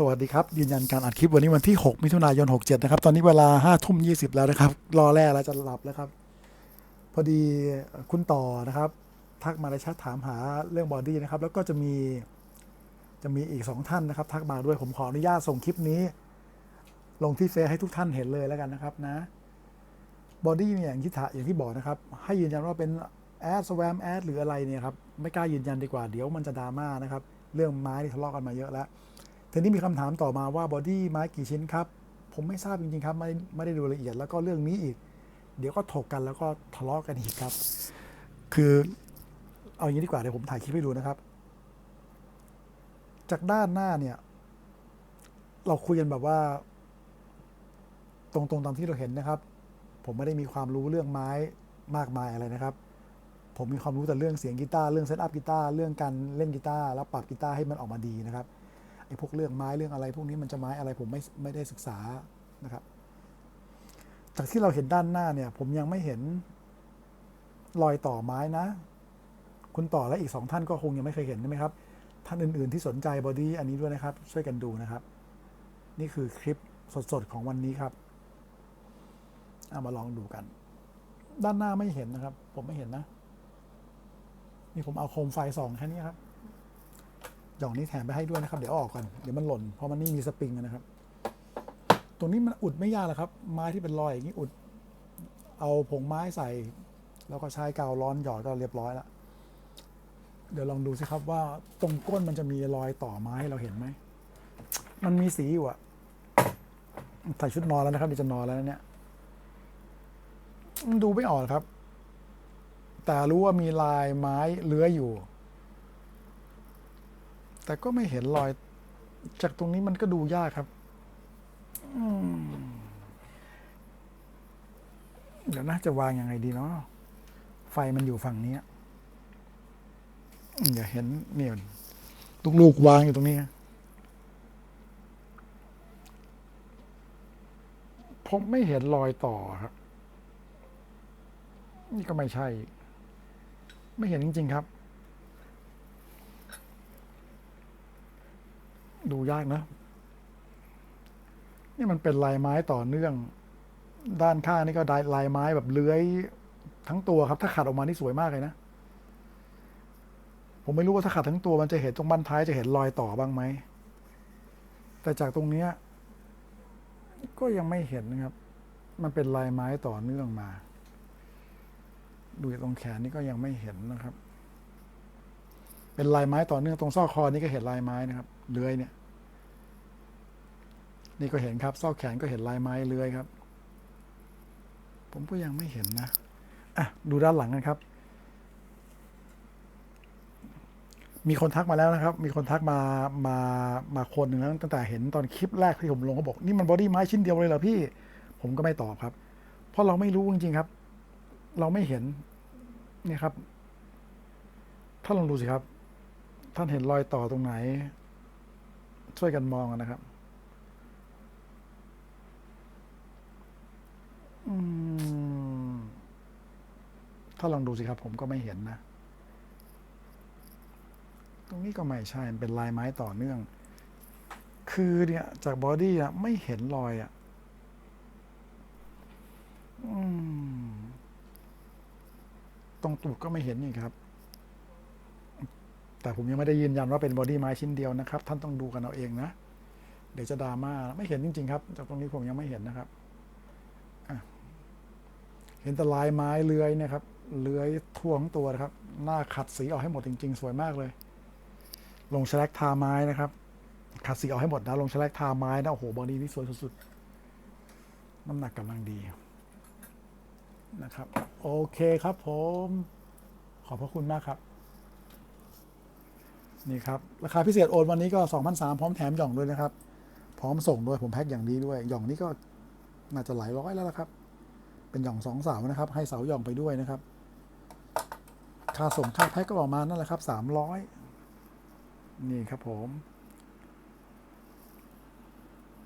สวัสดีครับ ยืนยันการอัดคลิปวันนี้วันที่ 6 มิถุนายน 67 นะครับ ตอนนี้เวลา5ทุ่ม 20 แล้วนะครับ รอแรกแล้วจะหลับแล้วครับ พอดีคุณต่อนะครับ ทักมาในแชทถามหาเรื่องบอดี้นะครับ แล้วก็จะมีจะมีอีก 2 ท่านนะครับ ทักมาด้วยผมขออนุญาตส่งคลิปนี้ ลงที่เฟซให้ทุกท่านเห็นเลยแล้วกันนะครับนะบอดี้เนี่ยอย่างที่ถาอย่างที่บอกนะครับ ให้ยืนยันว่าเป็นแอดสวมแอดหรืออะไรเนี่ยครับไม่กล้ายืนยันดีกว่าเดี๋ยวมันจะดราม่านะครับ เรื่องไม้ที่ทะเลาะกันมาเยอะแล้ว ทีนี้มีคำถามต่อมาว่าบอดี้ไม้กี่ชิ้นครับ ผมไม่ทราบจริงๆครับ ไม่ไม่ได้ดูละเอียดแล้วก็เรื่องนี้อีก เดี๋ยวก็ถกกันแล้วก็ทะเลาะกันอีกครับ คือเอาอย่างนี้ดีกว่าเดี๋ยวผมถ่ายคลิปให้ดูนะครับ จากด้านหน้าเนี่ย เราคุยกันแบบว่า ตรงๆตามที่เราเห็นนะครับ ผมไม่ได้มีความรู้เรื่องไม้มากมายอะไรนะครับผมมีความรู้แต่เรื่องเสียงกีตาร์เรื่องเซตอัพกีตาร์เรื่องการเล่นกีตาร์แล้วปรับกีตาร์ให้มันออกมาดีนะครับ ไอ้พวกเรื่องไม้เรื่องอะไร พวกนี้มันจะไม้อะไรผมไม่ไม่ได้ศึกษานะครับ จากที่เราเห็นด้านหน้าเนี่ย ผมยังไม่เห็นรอยต่อไม้นะ คุณต่อและอีกสองท่านก็คงยังไม่เคยเห็นใช่ไหมครับ ท่านอื่น ๆ ที่สนใจบอดี้อันนี้ด้วยนะครับ ช่วยกันดูนะครับ นี่คือคลิปสด ๆ ของวันนี้ครับเอามาลองดูกัน ด้านหน้าไม่เห็นนะครับ ผมไม่เห็นนะ นี่ผมเอาโคมไฟส่องแค่นี้ครับ หย่องนี้แถมไปให้ด้วยนะครับ เดี๋ยวอออกกันเดี๋ยวมันหล่นเพราะมันนี่มีสปริงนะครับ ตรงนี้มันอุดไม่ยากหรอกครับ ไม้ที่เป็นรอยอย่างนี้อุด เอาผงไม้ใส่ แล้วก็ใช้กาวร้อนหยอดก็เรียบร้อยแล้วเดี๋ยวลองดูสิครับว่าตรงก้นมันจะมีรอยต่อไม้เราเห็นไหมมันมีสีอยู่อะใส่ชุดนอนแล้วนะครับเดี๋ยวจะนอนแล้วเนี่ยดูไม่ออกครับ แต่รู้ว่ามีลายไม้เลื้อยอยู่ แต่ก็ไม่เห็นรอย จากตรงนี้มันก็ดูยากครับเดี๋ยวนะจะวางยังไงดีเนาะไฟมันอยู่ฝั่งนี้อย่าเห็นเนี่ยลูกๆวางอยู่ตรงนี้ผมไม่เห็นรอยต่อครับ นี่ก็ไม่ใช่ ไม่เห็นจริง ๆ ครับ ดูยากนะ นี่มันเป็นลายไม้ต่อเนื่อง ด้านข้างนี่ก็ได้ลายไม้แบบเลื้อยทั้งตัวครับ ถ้าขัดออกมานี่สวยมากเลยนะ ผมไม่รู้ว่าถ้าขัดทั้งตัวมันจะเห็นตรงบั้นท้ายจะเห็นรอยต่อบ้างไหม แต่จากตรงเนี้ยก็ยังไม่เห็นนะครับ มันเป็นลายไม้ต่อเนื่องมา ดูตรงแขนนี่ก็ยังไม่เห็นนะครับ เป็นลายไม้ต่อเนื่องตรงซอกคอนี่ก็เห็นลายไม้นะครับ เลื้อยเนี่ย นี่ก็เห็นครับซอกแขนก็เห็นลายไม้เลื้อยครับ ผมก็ยังไม่เห็นนะอะดูด้านหลังกันครับ มีคนทักมาแล้วนะครับ มีคนทักมามามาคนหนึ่งแล้วตั้งแต่เห็นตอนคลิปแรกที่ผมลงเขาบอกนี่มันบอดี้ไม้ชิ้นเดียวเลยเหรอพี่ ผมก็ไม่ตอบครับ เพราะเราไม่รู้จริงๆครับ เราไม่เห็นนี่ครับถ้านลองดูสิครับ ท่านเห็นรอยต่อตรงไหน ช่วยกันมองนะครับ ถ้าลองดูสิครับ ผมก็ไม่เห็นนะ ตรงนี้ก็ไม่ใช่เป็นลายไม้ต่อเนื่อง คือเนี่ย จากบอดี้อะไม่เห็นรอยอะอตรงตูดก็ไม่เห็นนี่ครับ แต่ผมยังไม่ได้ยืนยันว่าเป็นบอดี้ไม้ชิ้นเดียวนะครับ ท่านต้องดูกันเอาเองนะ เดี๋ยวจะดราม่าไม่เห็นจริง ๆ ครับ จากตรงนี้ผมยังไม่เห็นนะครับเห็นแต่ลายไม้เลื้อยนะครับ เลื้อยท่วงตัวนะครับ หน้าขัดสีออกให้หมดจริง ๆ สวยมากเลย ลงแฉลกทาไม้นะครับขัดสีออกให้หมดนะ ลงแฉลกทาไม้นะโอ้โหบอดี้นี่สวยสุดๆน้ำหนักกำลังดีนะครับ โอเคครับผม ขอบพระคุณมากครับนี่ครับ ราคาพิเศษโอนวันนี้ก็2,003พร้อมแถมหย่องด้วยนะครับ พร้อมส่งด้วยผมแพ็คอย่างดีด้วยหย่องนี้ก็น่าจะหลายร้อยแล้วละครับ เป็นหย่องสองเสานะครับ ให้เสาหย่องไปด้วยนะครับ ค่าส่งค่าแพ็คก็ประมาณนั่นแหละครับ 300 นี่ครับผม